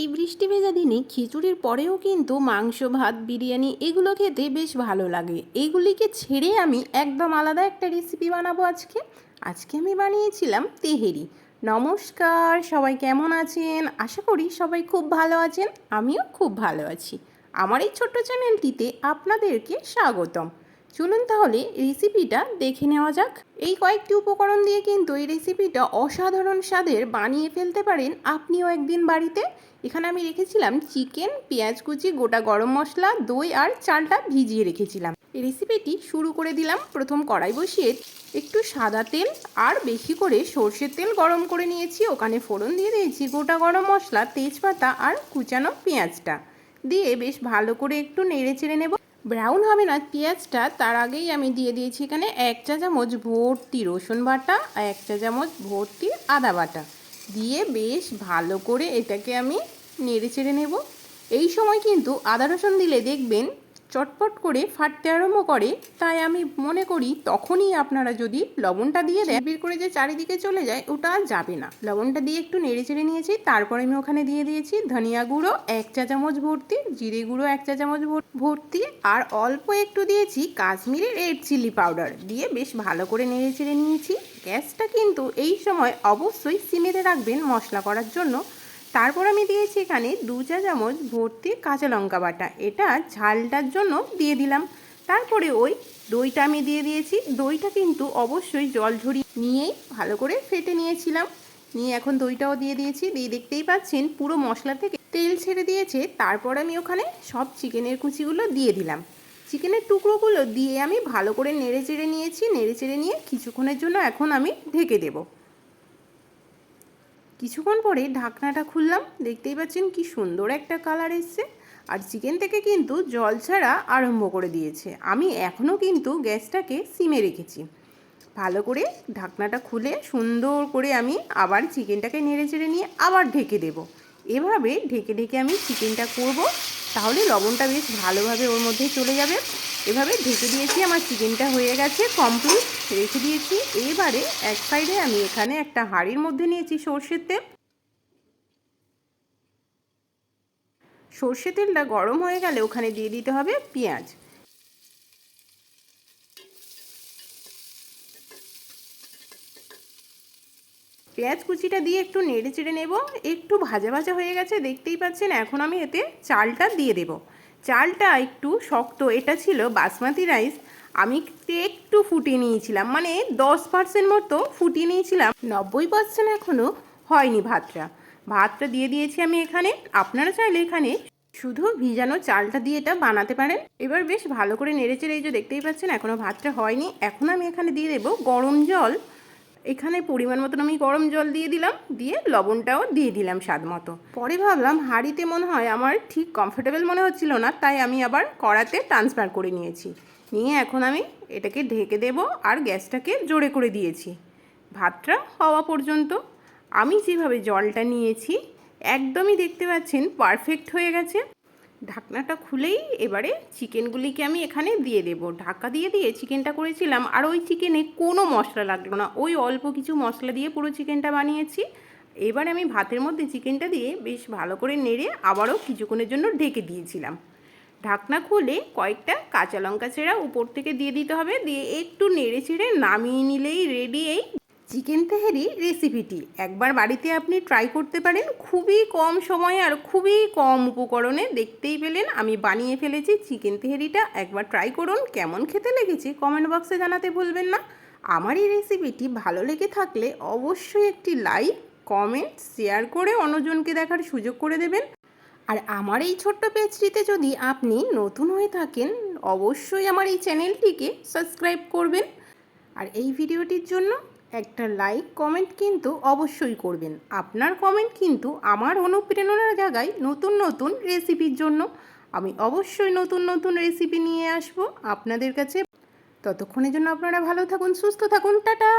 এই বৃষ্টি ভেজা দিনে খিচুড়ির পরেও কিন্তু মাংস, ভাত, বিরিয়ানি এগুলো খেতে বেশ ভালো লাগে। এইগুলিকে ছেড়ে আমি একদম আলাদা একটা রেসিপি বানাবো আজকে। আজকে আমি বানিয়েছিলাম তেহেরি। নমস্কার, সবাই কেমন আছেন? আশা করি সবাই খুব ভালো আছেন, আমিও খুব ভালো আছি। আমার এই ছোট্ট চ্যানেলটিতে আপনাদেরকে স্বাগতম। চলুন তাহলে রেসিপিটা দেখে নেওয়া যাক। এই কয়েকটি উপকরণ দিয়ে কিন্তু এই রেসিপিটা অসাধারণ স্বাদের বানিয়ে ফেলতে পারেন আপনিও একদিন বাড়িতে। এখানে আমি রেখেছিলাম চিকেন পেঁয়াজ কুচি, গোটা গরম মশলা, দই আর চালটা ভিজিয়ে রেখেছিলাম। রেসিপিটি শুরু করে দিলাম, প্রথম কড়াই বসিয়ে একটু সাদা তেল আর বেশি করে সর্ষের তেল গরম করে নিয়েছি। ওখানে ফোড়ন দিয়ে দিয়েছি গোটা গরম মশলা, তেজপাতা আর কুচানো পেঁয়াজটা। দিয়ে বেশ ভালো করে একটু নেড়ে চেড়ে নেব। ব্রাউন হবে না, পেঁয়াজটা তার আগেই আমি দিয়ে দিয়েছি এখানে এক চা চামচ ভর্তি রসুন বাটা আর এক চা চামচ ভর্তি আদা বাটা। দিয়ে বেশ ভালো করে এটাকে আমি নেড়ে ছেড়ে নেব। এই সময় কিন্তু আদা রসুন দিলে দেখবেন চটপট করে ফাটতে আরম্ভ করে, তাই আমি মনে করি তখনই আপনারা যদি লবণটা দিয়ে দেন বের করে যে চারিদিকে চলে যায়, ওটা যাবে না। লবণটা দিয়ে একটু নেড়ে চেড়ে নিয়েছি, তারপরে আমি ওখানে দিয়ে দিয়েছি ধনিয়া গুঁড়ো, এক চা চামচ ভর্তি, জিরে গুঁড়ো, এক চা চামচ ভর্তি, আর অল্প একটু দিয়েছি কাশ্মীরি রেড চিলি পাউডার দিয়ে বেশ ভালো করে নেড়ে চেড়ে নিয়েছি। গ্যাসটা কিন্তু এই সময় অবশ্যই সিমেতে রাখবেন মশলা করার জন্য। তারপর আমি দিয়েছি এখানে দু চা চামচ ভর্তি কাঁচা লঙ্কা বাটা। এটা ঝালটার জন্য দিয়ে দিলাম। তারপরে ওই দইটা আমি দিয়ে দিয়েছি। দইটা কিন্তু অবশ্যই জল ঝরিয়ে নিয়েই ভালো করে ফেটে নিয়েছিলাম। নিয়ে এখন দইটাও দিয়ে দিয়েছি। দিয়ে দেখতেই পাচ্ছেন পুরো মশলা থেকে তেল ছেড়ে দিয়েছে। তারপর আমি ওখানে সব চিকেনের কুচিগুলো দিয়ে দিলাম। চিকেনের টুকরোগুলো দিয়ে আমি ভালো করে নেড়ে চেড়ে নিয়েছি। নেড়ে চেড়ে নিয়ে কিছুক্ষণের জন্য এখন আমি ঢেকে দেবো। কিছুক্ষণ পরে ঢাকনাটা খুললাম, দেখতেই পাচ্ছেন কি সুন্দর একটা কালার এসছে। আর চিকেন থেকে কিন্তু জল ছাড়া আরম্ভ করে দিয়েছে। আমি এখনও কিন্তু গ্যাসটাকে সিমে রেখেছি। ভালো করে ঢাকনাটা খুলে সুন্দর করে আমি আবার চিকেনটাকে নেড়ে চেড়ে নিয়ে আবার ঢেকে দেব। এভাবে ঢেকে ঢেকে আমি চিকেনটা করব, তাহলে লবণটা বেশ ভালোভাবে ওর মধ্যে চলে যাবে। এভাবে ঢেকে দিয়েছি আমার চিকেনটা হয়ে গেছে কমপ্লিট রেখে দিয়েছি। এবারে এক সাইডে আমি এখানে একটা হাঁড়ির মধ্যে নিয়েছি সর্ষের তেল। সর্ষে তেলটা গরম হয়ে গেলে ওখানে দিয়ে দিতে হবে পেঁয়াজ। পেঁয়াজ কুচিটা দিয়ে একটু নেড়ে চেড়ে নেব। একটু ভাজা ভাজা হয়ে গেছে, দেখতেই পাচ্ছেন। এখন আমি এতে চালটা দিয়ে দেব। চালটা একটু শক্ত, এটা ছিল বাসমতি রাইস, আমি একটু ফুটিয়ে নিয়েছিলাম মানে দশ পার্সেন্ট মতো ফুটিয়ে নিয়েছিলাম, নব্বই পার্সেন্ট এখনও হয়নি ভাতটা। ভাতটা দিয়ে দিয়েছি আমি এখানে, আপনারা চাইলে এখানে শুধু ভিজানো চালটা দিয়ে এটা বানাতে পারেন। এবার বেশ ভালো করে নেড়েচেড়ে এই যে দেখতেই পাচ্ছেন এখনও ভাতটা হয়নি, এখন আমি এখানে দিয়ে দেবো গরম জল এখানে পরিমাণ মতন আমি গরম জল দিয়ে দিলাম, দিয়ে লবণটাও দিয়ে দিলাম স্বাদ মতো। পরে ভাবলাম, হাঁড়িতে মনে হয় আমার ঠিক কমফোর্টেবল মনে হচ্ছিল না, তাই আমি আবার কড়াতে ট্রান্সফার করে নিয়েছি। নিয়ে এখন আমি এটাকে ঢেকে দেব আর গ্যাসটাকে জোরে করে দিয়েছি। ভাতটা হওয়া পর্যন্ত আমি যেভাবে জলটা নিয়েছি, একদমই দেখতে পাচ্ছেন পারফেক্ট হয়ে গেছে। ঢাকনাটা খুলেই এবারে চিকেনগুলিকে আমি এখানে দিয়ে দেব। ঢাকা দিয়ে দিয়ে চিকেনটা করেছিলাম, আর ওই চিকেনে কোনো মশলা লাগল না। ওই অল্প কিছু মশলা দিয়ে পুরো চিকেনটা বানিয়েছি। এবার আমি ভাতের মধ্যে চিকেনটা দিয়ে বেশ ভালো করে নেড়ে আবারও কিছুক্ষণের জন্য ঢেকে দিয়েছিলাম। ঢাকনা খুলে কয়েকটা কাঁচা লঙ্কা চেরা উপর থেকে দিয়ে দিতে হবে। দিয়ে একটু নেড়ে চেড়ে নামিয়ে নিলেই রেডি এই চিকেন তেহেরি রেসিপিটি একবার বাড়িতে আপনি ট্রাই করতে পারেন। খুবই কম সময়ে আর খুবই কম উপকরণে দেখতেই পেলেন। আমি বানিয়ে ফেলেছি চিকেন তেহেরিটা। একবার ট্রাই করুন, কেমন খেতে লেগেছে কমেন্ট বক্সে জানাতে ভুলবেন না। আমার এই রেসিপিটি ভালো লেগে থাকলে অবশ্যই একটি লাইক কমেন্ট শেয়ার করে অন্যজনকে দেখার সুযোগ করে দেবেন। আর আমার এই ছোট্ট পেজটিতে যদি আপনি নতুন হয়ে থাকেন, অবশ্যই আমার এই চ্যানেলটিকে সাবস্ক্রাইব করবেন। আর এই ভিডিওটির জন্য একটা লাইক কমেন্ট কিন্তু অবশ্যই করবেন। আপনার কমেন্ট কিন্তু আমার অনুপ্রেরণার জায়গায় নতুন নতুন রেসিপির জন্য আমি অবশ্যই নতুন নতুন রেসিপি নিয়ে আসব আপনাদের কাছে। ততক্ষণের জন্য আপনারা ভালো থাকুন, সুস্থ থাকুন, টাটা!